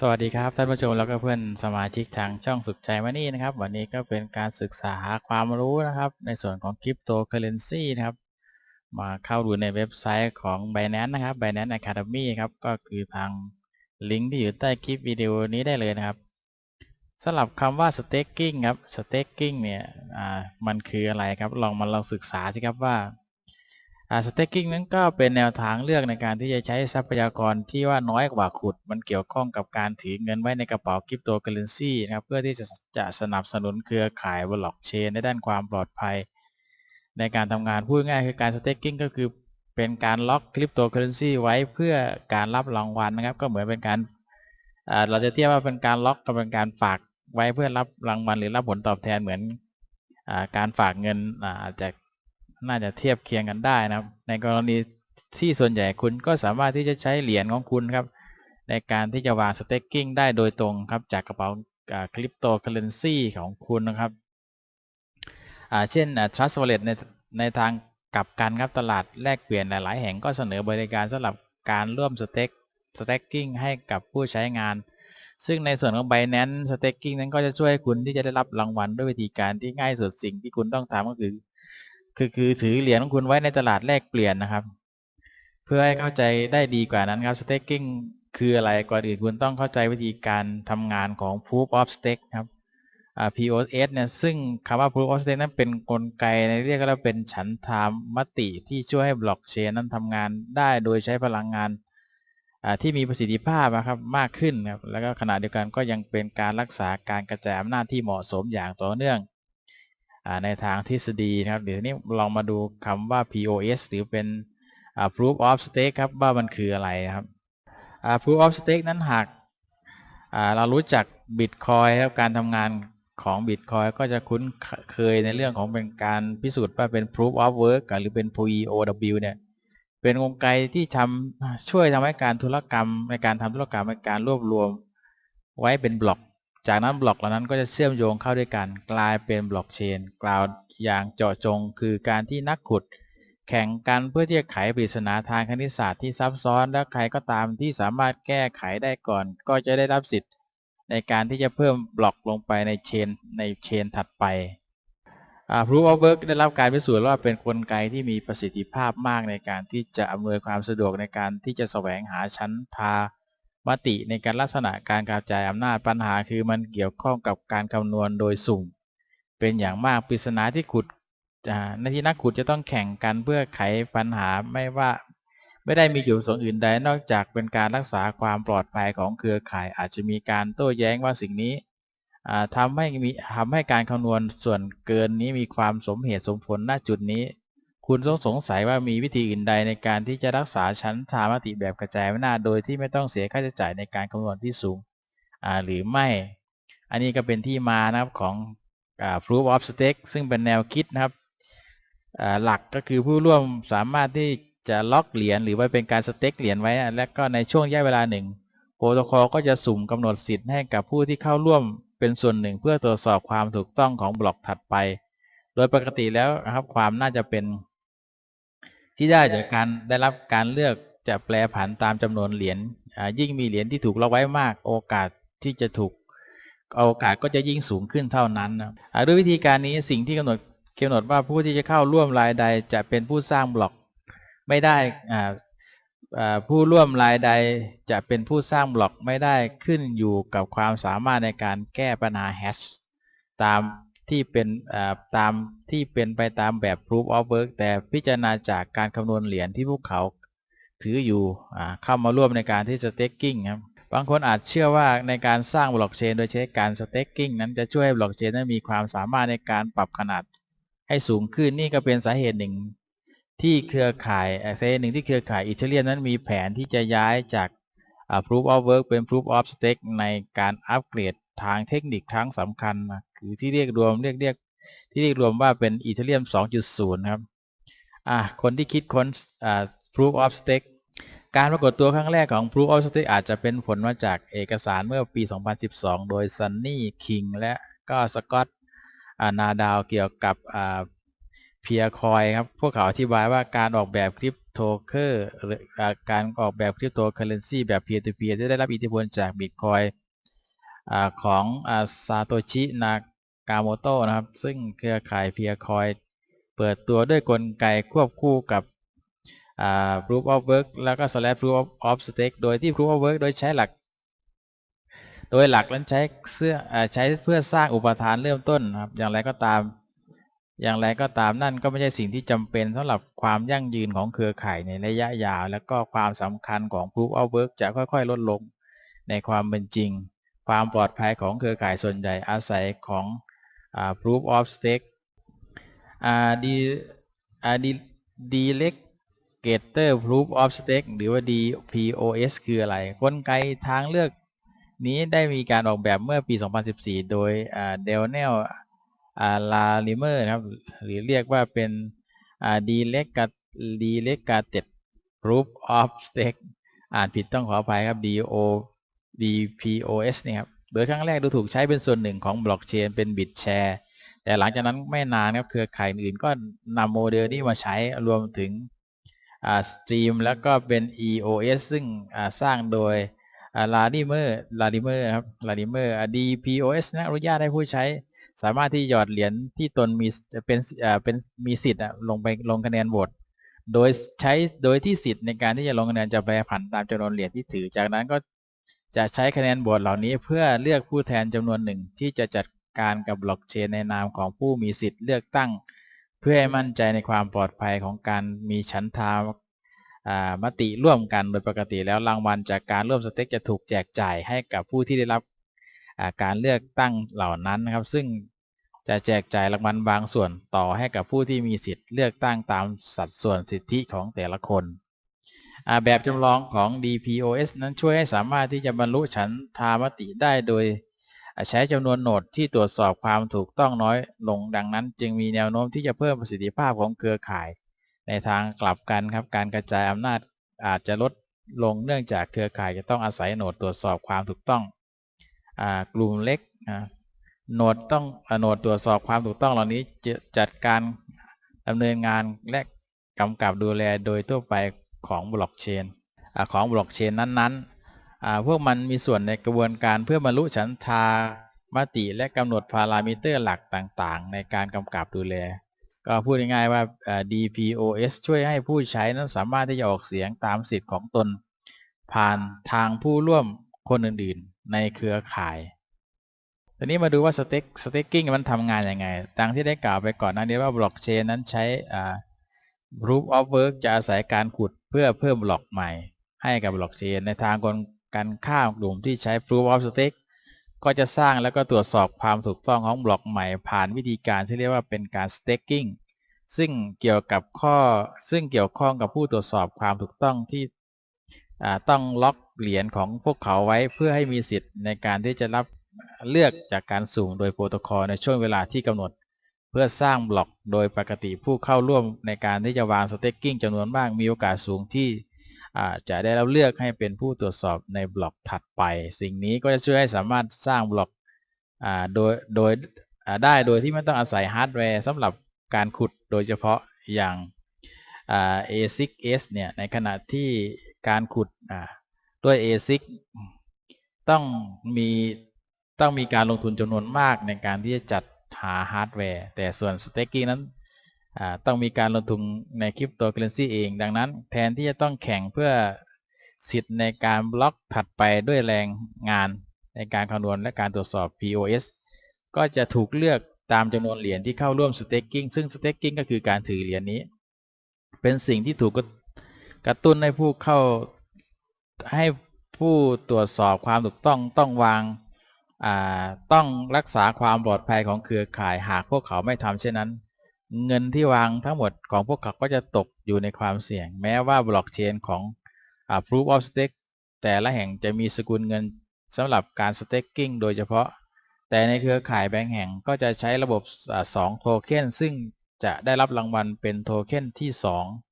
สวัสดีครับท่านผู้ชมแล้วก็เพื่อนสมาชิกทางช่องสุขใจมานี่นะครับ วันนี้ก็เป็นการศึกษาความรู้นะครับ ในส่วนของคริปโตเคอเรนซีนะครับ มาเข้าดูในเว็บไซต์ของ Binance นะครับ Binance Academy ครับ ก็คือทางลิงก์ที่อยู่ใต้คลิปวิดีโอนี้ได้เลยนะครับสำหรับคำว่า staking ครับ staking เนี่ยมันคืออะไรครับ ลองมาลองศึกษาสิครับว่า สเต็กกิ้งนั้นก็เป็นแนวทางเลือกในการที่จะใช้ทรัพยากรที่ว่าน้อยกว่าขุด มันเกี่ยวข้องกับการถือเงินไว้ในกระเป๋าคริปโตเคอเรนซีนะครับเพื่อที่จะจะสนับสนุนเครือข่ายบล็อกเชนในด้านความปลอดภัย ในการทำงานพูดง่ายคือการสเต็กกิ้งก็คือเป็นการล็อกคริปโตเคอเรนซีไว้เพื่อการรับรางวัลนะครับ ก็เหมือนเป็นการเราจะเทียบว่าเป็นการล็อกกับเป็นการฝากไว้เพื่อรับรางวัลหรือรับผลตอบแทนเหมือนอการฝากเงินอาจจะ น่าจะเทียบเคียงกันได้นะครับ ในกรณีที่ส่วนใหญ่คุณก็สามารถที่จะใช้เหรียญของคุณครับ ในการที่จะวางสเต็กกิ้งได้โดยตรงครับ จากกระเป๋าคริปโตเคอเรนซีของคุณนะครับเช่น Trust Wallet ในในทางกลับกันครับตลาดแลกเปลี่ยนหลาย ๆ แห่งก็เสนอบริการสำหรับการร่วมสเต็กสเต็กกิ้งให้กับผู้ใช้งาน ซึ่งในส่วนของ Binance Staking นั้นก็จะช่วยคุณที่จะได้รับรางวัลด้วยวิธีการที่ง่ายสุดสิ่งที่คุณต้องทำก็คือ คือคือถือเหรียญของคุณไว้ในตลาดแลกเปลี่ยนนะครับ เพื่อให้เข้าใจได้ดีกว่านั้นครับ staking คืออะไรก่อนอื่นคุณต้องเข้าใจวิธีการทำงานของ proof of stake ครับ POS เนี่ยซึ่งคำว่า proof of stake นั้นเป็นนกลไกในเรียกว่าเป็นฉันทามมติที่ช่วยให้บล็อกเชนนั้นทำงานได้โดยใช้พลังงานที่มีประสิทธิภาพนะครับมากขึ้นครับแล้วก็ขณะเดียวกันก็ยังเป็นการรักษาการกระจายอำนาจที่เหมาะสมอย่างต่อเนื่อง ในทางทฤษฎีนะครับเดี๋ยวนี้ลองมาดูคำว่า POS หรือเป็น proof of stake ครับว่ามันคืออะไรครับ proof of stake นั้นหากเรารู้จัก Bitcoin ครับการทำงานของ Bitcoin ก็จะคุ้นเคยในเรื่องของเป็นการพิสูจน์ว่าเป็น proof of work หรือเป็น POW เนี่ยเป็นกลไกที่ทำช่วยทำให้การธุรกรรมในการทำธุรกรรมในการรวบรวมไว้เป็นบล็อก จากนั้นบล็อกเหล่านั้นก็จะเชื่อมโยงเข้าด้วยกันกลายเป็นบล็อกเชนกล่าวอย่างเจาะจง คือการที่นักขุด แข่งกันเพื่อที่จะไขปริศนาทางคณิตศาสตร์ที่ซับซ้อน และใครก็ตามที่สามารถแก้ไขได้ก่อน ก็จะได้รับสิทธิ์ ในการที่จะเพิ่มบล็อกลงไปในเชนในเชนถัดไป Proof of Work ได้รับการพิสูจน์ว่าเป็นนกลไกที่มีประสิทธิภาพมากในการที่จะอำนวยความสะดวกในการที่จะแสวงหาชั้นทา มติในการลักษณะการกระจายอำนาจปัญหาคือมันเกี่ยวข้องกับการคำนวณโดยสุ่ม เป็นอย่างมากปริศนาที่ขุดในที่นักขุดจะต้องแข่งกันเพื่อไขปัญหาไม่ว่า ไม่ได้มีอยู่สงอื่นใดนอกจากเป็นการรักษาความปลอดภัยของเครือข่าย อาจจะมีการโต้แย้งว่าสิ่งนี้ทำให้มีทำให้การคำนวณส่วนเกินนี้มีความสมเหตุสมผลณจุดนี้ คุณต้องสงสัยว่ามีวิธีอื่นใดในการที่จะรักษาชั้นทามติแบบกระจายอำนาจโดยที่ไม่ต้องเสียค่าใช้จ่ายในการคำนวณที่สูงหรือไม่ อันนี้ก็เป็นที่มานะครับของ proof of stake ซึ่งเป็นแนวคิดนะครับหลักก็คือผู้ร่วมสามารถที่จะล็อกเหรียญหรือว่าเป็นการสเต็กเหรียญไว้ และก็ในช่วงระยะเวลาหนึ่งโปรโตคอลก็จะสุ่มกำหนดสิทธิ์ให้กับผู้ที่เข้าร่วมเป็นส่วนหนึ่ง เพื่อตรวจสอบความถูกต้องของบล็อกถัดไป โดยปกติแล้วนะครับความน่าจะเป็น ที่ได้จากการได้รับการเลือกจะแปลผันตามจำนวนเหรียญยิ่งมีเหรียญที่ถูกล็อกไว้มาก โอกาสที่จะถูกโอกาสก็จะยิ่งสูงขึ้นเท่านั้นนะด้วยวิธีการนี้สิ่งที่กำหนดกำหนดว่าผู้ที่จะเข้าร่วมรายใดจะเป็นผู้สร้างบล็อก ไม่ได้ผู้ร่วมรายใดจะเป็นผู้สร้างบล็อกไม่ได้ขึ้นอยู่กับความสามารถในการแก้ปัญหาแฮชตาม ที่เป็นตามที่เป็นไปตามแบบ proof of work แต่พิจารณาจากการคำนวณเหรียญที่พวกเขาถืออยู่เข้ามาร่วมในการที่ staking ครับบางคนอาจเชื่อว่าในการสร้างบล็อกเชนโดยใช้การ staking นั้นจะช่วยให้บล็อกเชนนั้นมีความสามารถในการปรับขนาดให้สูงขึ้นนี่ก็เป็นสาเหตุหนึ่ง ที่เครือข่ายสาเหตุหนึ่งที่เครือข่ายอิตาเลียนนั้นมีแผนที่จะย้ายจาก proof of work เป็น proof of stake ในการอัปเกรด ทางเทคนิคครั้งสำคัญนะคือที่เรียกรวมเรียกเรียกที่เรียกรวมว่าเป็นอีเทเรียม 2.0 ครับอ่าคนที่คิดค้นอ่า proof of stake การปรากฏตัวครั้งแรกของ proof of stake อาจจะเป็นผลมาจากเอกสารเมื่อปี 2012 โดยซันนี่คิงและก็สกอตนาดาวเกี่ยวกับเพียร์คอยครับ พวกเขาอธิบายว่าการออกแบบคริปโตโทเกอร์หรือการออกแบบคริปโตเคอเรนซีแบบ peer to peer ที่ได้รับอิทธิพลจากบิตคอย ของซาโตชินากาโมโตะนะครับ ซึ่งเครือข่ายเพียคอยเปิดตัวด้วยกลไกควบคู่กับ proof of work แล้วก็ slash proof of, stake โดยที่ proof of work โดยใช้หลัก โดยหลักนั้นใช้เสื้ออใช้เพื่อสร้างอุปทานเริ่มต้นครับ อย่างไรก็ตาม อย่างไรก็ตามนั่นก็ไม่ใช่สิ่งที่จำเป็นสำหรับความยั่งยืนของเครือข่ายในระยะยาว แล้วก็ความสำคัญของ proof of work จะค่อยๆ ลดลงในความเป็นจริง ความปลอดภัยของเครือข่ายส่วนใหญ่อาศัยของอ proof of stake ดีดีดีเล็ก Gator Proof of Stake หรือว่า DPoS คืออะไร กลไกทางเลือกนี้ได้มีการออกแบบเมื่อปี 2014 โดยเดลเนลลาลิเมอร์นะครับ หรือเรียกว่าเป็น d e l e g a d e l e g a t e d Proof of Stake อ่านผิดต้องขออภัยครับ DO DPoS นี่ครับโดยครั้งแรกดูถูกใช้เป็นส่วนหนึ่งของบล็อกเชนเป็นบิตแชร์แต่หลังจากนั้นไม่นานครับเครือข่ายอื่นก็นำโมเดลนี้มาใช้รวมถึงสตรีมแล้วก็เป็น EOS ซึ่งสร้างโดยลาดิเมอร์ลาดิเมอร์ครับลาดิเมอร์ DPoS นะอนุญาตให้ผู้ใช้ สามารถที่หยอดเหรียญที่ตนมีเป็นเป็นมีสิทธิ์ลงไปลงคะแนนโหวตโดยใช้โดยที่สิทธิ์ในการที่จะลงคะแนนจะแปรผันตามจำนวนเหรียญที่ถือจากนั้นก็ จะใช้คะแนนโหวตเหล่านี้เพื่อเลือกผู้แทนจำนวนหนึ่งที่จะจัดการกับบล็อกเชนในนามของผู้มีสิทธิ์เลือกตั้ง เพื่อให้มั่นใจในความปลอดภัยของการมีชั้นทามติร่วมกันโดยปกติแล้วรางวัลจากการร่วมสเต็กจะถูกแจกจ่ายให้กับผู้ที่ได้รับการเลือกตั้งเหล่านั้นนะครับ ซึ่งจะแจกจ่ายรางวัลบางส่วนต่อให้กับผู้ที่มีสิทธิ์เลือกตั้งตามสัดส่วนสิทธิของแต่ละคน แบบจำลองของ DPoS นั้นช่วยให้สามารถที่จะบรรลุฉันทามติได้โดย ใช้จำนวนโหนดที่ตรวจสอบความถูกต้องน้อยลงดังนั้น จึงมีแนวโน้มที่จะเพิ่มประสิทธิภาพของเครือข่าย ในทางกลับกันครับการกระจายอำนาจอาจจะลดลงเนื่องจากเครือข่ายจะต้องอาศัยโหนดตรวจสอบความถูกต้องอกลุ่มเล็กโหนดต้องโหนดตรวจสอบความถูกต้องเหล่านี้จะจัดการดำเนินงานและกำกับดูแลโดยทั่วไป ของบล็อกเชนของบล็อกเชนนั้นๆ พวกมันมีส่วนในกระบวนการเพื่อบรรลุฉันทามติและกำหนดพารามิเตอร์หลักต่างๆ ในการกำกับดูแล ก็พูดง่ายๆว่า DPoS ช่วยให้ผู้ใช้นั้นสามารถที่จะออกเสียงตามสิทธิ์ของตน ผ่านทางผู้ร่วมคนอื่นๆ ในเครือข่ายทีนี้มาดูว่า Stake Staking มันทำงานยังไงดังที่ได้กล่าวไปก่อนหน้านี้ว่าบล็อกเชนนั้นใช้ Proof of Work จะอาศัยการขุดเพื่อเพิ่มบล็อกใหม่ ให้กับบล็อกเชนในทางการข้ามกลุ่มที่ใช้ Proof of Stake ก็จะสร้างแล้วก็ตรวจสอบความถูกต้องของบล็อกใหม่ ผ่านวิธีการที่เรียกว่าเป็นการ staking ซึ่งเกี่ยวกับข้อซึ่งเกี่ยวข้องกับผู้ตรวจสอบความถูกต้องที่ต้องล็อกเหรียญของพวกเขาไว้เพื่อให้มีสิทธิ์ในการที่จะรับเลือกจากการสุ่มโดยโปรโตคอลในช่วงเวลาที่กำหนด พื่อสร้างบล็อกโดยปกติผู้เข้าร่วมในการที่จะวาง staking จำนวนมากมีโอกาสสูงที่จะได้รับเลือกให้เป็นผู้ตรวจสอบในบล็อกถัดไป สิ่งนี้ก็จะช่วยให้สามารถสร้างบล็อกโดยโดยได้โดยที่ไม่ต้องอาศัยฮาร์ดแวร์สำหรับการขุดโดยเฉพาะอย่าง ASIC-S เนี่ยในขณะที่การขุดด้วย ASIC ต้องมีต้องมีการลงทุนจำนวนมากในการที่จะจัด หาฮาร์ดแวร์ แต่ส่วน staking นั้นต้องมีการลงทุนในคริปโตเคอเรนซีเอง ดังนั้น แทนที่จะต้องแข่งเพื่อสิทธิ์ในการบล็อกถัดไปด้วยแรงงานในการคำนวณและการตรวจสอบ POS ก็จะถูกเลือกตามจำนวนเหรียญที่เข้าร่วม staking ซึ่ง staking ก็คือการถือเหรียญนี้ เป็นสิ่งที่ถูกกระตุ้นให้ผู้เข้าให้ผู้ตรวจสอบความถูกต้องต้องวาง ต้องรักษาความปลอดภัยของเครือข่ายหากพวกเขาไม่ทำเช่นนั้น เงินที่วางทั้งหมดของพวกเขาก็จะตกอยู่ในความเสี่ยง แม้ว่าบล็อกเชนของ Proof of Stake แต่ละแห่งจะมีสกุลเงินสำหรับการ staking โดยเฉพาะ แต่ในเครือข่ายแบงก์แห่งก็จะใช้ระบบ 2 โทเค็นซึ่งจะได้รับรางวัลเป็นโทเค็นที่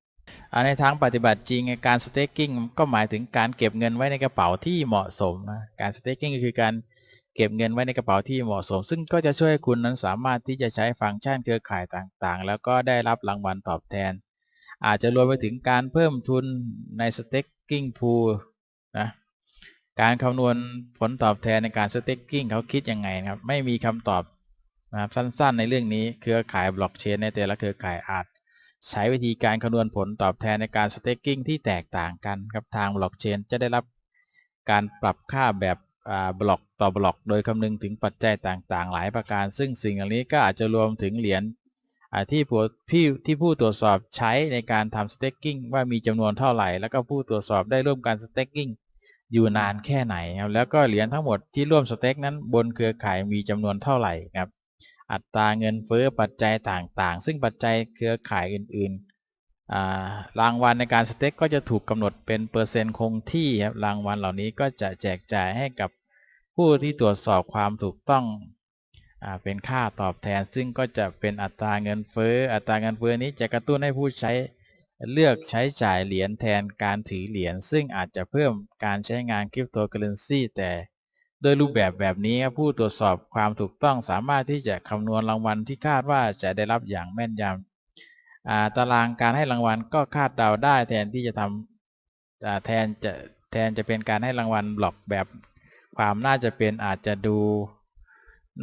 2ในทางปฏิบัติจริงการ staking ก็หมายถึงการเก็บเงินไว้ในกระเป๋าที่เหมาะสม การ staking ก็คือการ เก็บเงินไว้ในกระเป๋าที่เหมาะสม ซึ่งก็จะช่วยคุณนั้นสามารถที่จะใช้ฟังก์ชันเครือข่ายต่างๆ แล้วก็ได้รับรางวัลตอบแทน อาจจะรวมไปถึงการเพิ่มทุนใน staking pool นะการคำนวณผลตอบแทนในการ staking เขาคิดยังไงครับ ไม่มีคำตอบนะครับสั้นๆ ในเรื่องนี้เครือข่ายบล็อกเชนในแต่ละเครือข่ายอาจ ใช้วิธีการคำนวณผลตอบแทนในการ staking ที่แตกต่างกันครับทางบล็อกเชนจะได้รับการปรับค่าแบบ บล็อกต่อบล็อก โดยคำนึงถึงปัจจัยต่างๆ หลายประการ ซึ่งสิ่งเหล่านี้ก็อาจจะรวมถึงเหรียญที่ผู้ที่ที่ผู้ตรวจสอบใช้ในการทำ staking ว่ามีจำนวนเท่าไหร่ แล้วก็ผู้ตรวจสอบได้ร่วมการ staking อยู่นานแค่ไหนครับแล้วก็เหรียญทั้งหมดที่ร่วมสเต็กนั้นบนเครือข่ายมีจำนวนเท่าไหร่ครับอัตราเงินเฟ้อปัจจัยต่างๆ ซึ่งปัจจัยเครือข่ายอื่นๆ รางวัลในการสเต็กก็จะถูกกำหนดเป็นเปอร์เซ็นต์คงที่ครับรางวัลเหล่านี้ก็จะแจกจ่ายให้กับผู้ที่ตรวจสอบความถูกต้องอเป็นค่าตอบแทน ซึ่งก็จะเป็นอัตราเงินเฟ้ออัตราเงินเฟ้อนี้จะกระตุ้นให้ผู้ใช้เลือกใช้จ่ายเหรียญแทนการถือเหรียญซึ่งอาจจะเพิ่มการใช้งานคริปโตเคอเรนซีแต่โดยรูปแบบแบบนี้ผู้ตรวจสอบความถูกต้องสามารถที่จะคำนวณรางวัลที่คาดว่าจะได้รับอย่างแม่นยำ ตารางการให้รางวัลก็คาดเดาได้ แทนที่จะทำแทนจะแทนจะเป็นการให้รางวัลบล็อกแบบความน่าจะเป็นอาจจะดู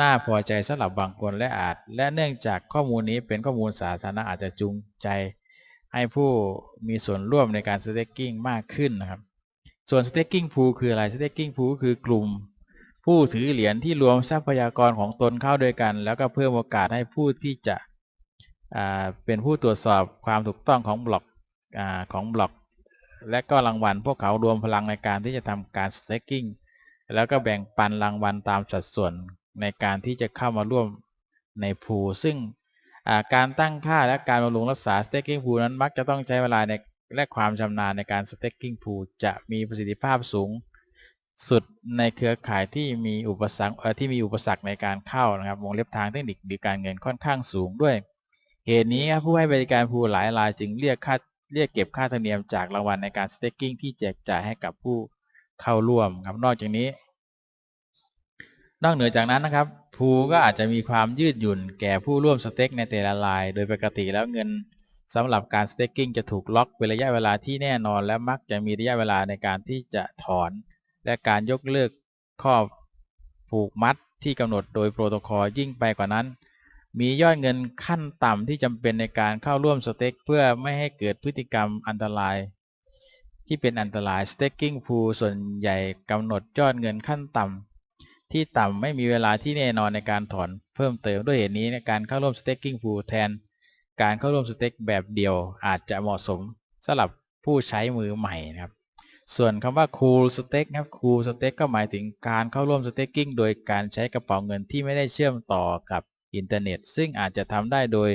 น่าพอใจสำหรับบางคนและอาจ และเนื่องจากข้อมูลนี้เป็นข้อมูลสาธารณะอาจจะจูงใจให้ผู้มีส่วนร่วมในการ staking มากขึ้นนะครับ ส่วน staking pool คืออะไร staking pool คือกลุ่ม ผู้ถือเหรียญที่รวมทรัพยากรของตนเข้าด้วยกัน แล้วก็เพิ่มโอกาสให้ผู้ที่จะ เป็นผู้ตรวจสอบความถูกต้องของบล็อกอของบล็อก และก็รางวัลพวกเขารวมพลังในการที่จะทำการ staking แล้วก็แบ่งปันรางวัลตามสัดส่วนในการที่จะเข้ามาร่วมในพูซึ่งการตั้งค่าและการบำรุงรักษา staking pool นั้นมักจะต้องใช้เวลาในและความชำนาญในการ staking pool จะมีประสิทธิภาพสูง สุดในเครือข่ายที่มีอุปสรรคที่มีอุปสรรคในการเข้านะครับวงเล็บทางเทคนิคหรือการเงินค่อนข้างสูงด้วย เหตุนี้ผู้ให้บริการพูหลายรายจึงเรียกค่าเรียกเก็บค่าธรรมเนียมจากรางวัลในการ staking ที่แจกจ่ายให้กับผู้เข้าร่วมครับนอกจากนี้ นอกเหนือจากนั้นนะครับพูก็อาจจะมีความยืดหยุ่นแก่ผู้ร่วมสเต็กในแต่ละราย โดยปกติแล้วเงินสำหรับการสเต็กกิ้งจะถูกล็อกเป็นระยะเวลาที่แน่นอน และมักจะมีระยะเวลาในการที่จะถอน และการยกเลิกข้อผูกมัดที่กำหนดโดยโปรโตคอลยิ่งไปกว่านั้น มียอดเงินขั้นต่ำที่จำเป็นในการเข้าร่วมสเต็กเพื่อไม่ให้เกิดพฤติกรรมอันตราย ที่เป็นอันตราย staking pool ส่วนใหญ่กำหนดยอดเงินขั้นต่ำที่ต่ำไม่มีเวลาที่แน่นอนในการถอนเพิ่มเติมด้วยเหตุนี้ในการเข้าร่วม staking pool แทน การเข้าร่วม stake แบบเดียวอาจจะเหมาะสมสำหรับผู้ใช้มือใหม่นะครับส่วนคำว่า cool stake ครับ cool stake ก็หมายถึงการเข้าร่วม staking โดยการใช้กระเป๋าเงินที่ไม่ได้เชื่อมต่อกับ อินเทอร์เน็ต ซึ่งอาจจะทำได้โดย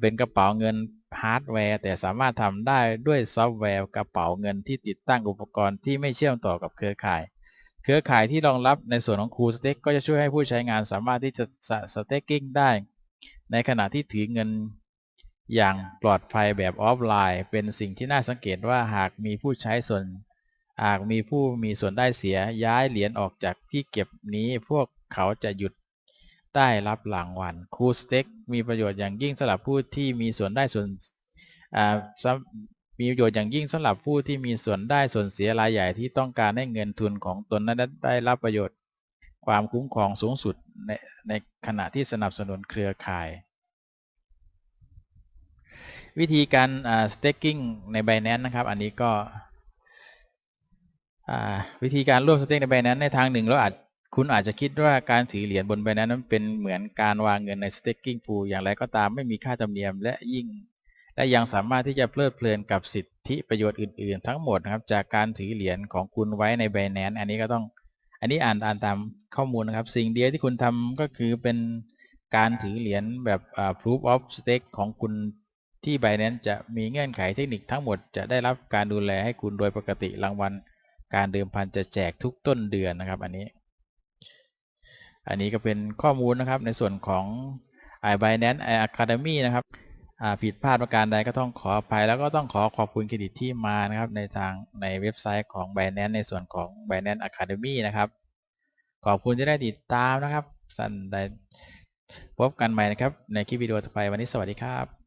เป็นกระเป๋าเงินฮาร์ดแวร์ แต่สามารถทำได้ด้วยซอฟต์แวร์กระเป๋าเงินที่ติดตั้งอุปกรณ์ที่ไม่เชื่อมต่อกับเครือข่าย เครือข่ายที่รองรับในส่วนของคูสเต็กก็จะช่วยให้ผู้ใช้งานสามารถที่จะสเต็กกิ้งได้ ในขณะที่ถือเงินอย่างปลอดภัยแบบออฟไลน์ เป็นสิ่งที่น่าสังเกตว่าหากมีผู้ใช้ส่วน หากมีผู้มีส่วนได้เสียย้ายเหรียญออกจากที่เก็บนี้พวกเขาจะหยุด ได้รับหลังวันคูสเต็กมีประโยชน์อย่างยิ่งสำหรับผู้ที่มีส่วนได้ส่วนมีประโยชน์อย่างยิ่งสำหรับผู้ที่มีส่วนได้ส่วนเสียรายใหญ่ที่ต้องการให้เงินทุนของตนนั้นได้รับประโยชน์ ความคุ้มครองสูงสุดในในขณะที่สนับสนุนเครือข่าย วิธีการ staking ใน Binance นะครับ อันนี้ก็วิธีการร่วม stake ใน Binance ในทางหนึ่งเราอาจ คุณอาจจะคิดว่าการถือเหรียญบน Binance นั้นเป็นเหมือนการวางเงินใน staking pool อย่างไรก็ตามไม่มีค่าธรรมเนียมและยิ่ง และยังสามารถที่จะเพลิดเพลินกับสิทธิประโยชน์อื่น ๆ ทั้งหมดนะครับจากการถือเหรียญของคุณไว้ใน b บ n a n c e อันนี้ก็ต้อง อันนี้อ่านอ่านตามข้อมูลนะครับ สิ่งเดียวที่คุณทำก็คือเป็นการถือเหรียญแบบ proof of stake ของคุณที่ Binance จะมีเงื่อนไขเทคนิคทั้งหมดจะได้รับการดูแลให้คุณโดยปกติรางวัลการเดิมพันจะแจกทุกต้นเดือนนะครับ อันนี้ อันนี้ก็เป็นข้อมูลนะครับในส่วนของ Binance Academy นะครับผิดพลาดประการใดก็ต้องขออภัย แล้วก็ต้องขอขอบคุณเครดิตที่มานะครับในทางในเว็บไซต์ของ Binance ในส่วนของ Binance Academy นะครับขอบคุณที่ได้ติดตามนะครับสันได้พบกันใหม่นะครับในคลิปวิดีโอต่อไปวันนี้สวัสดีครับ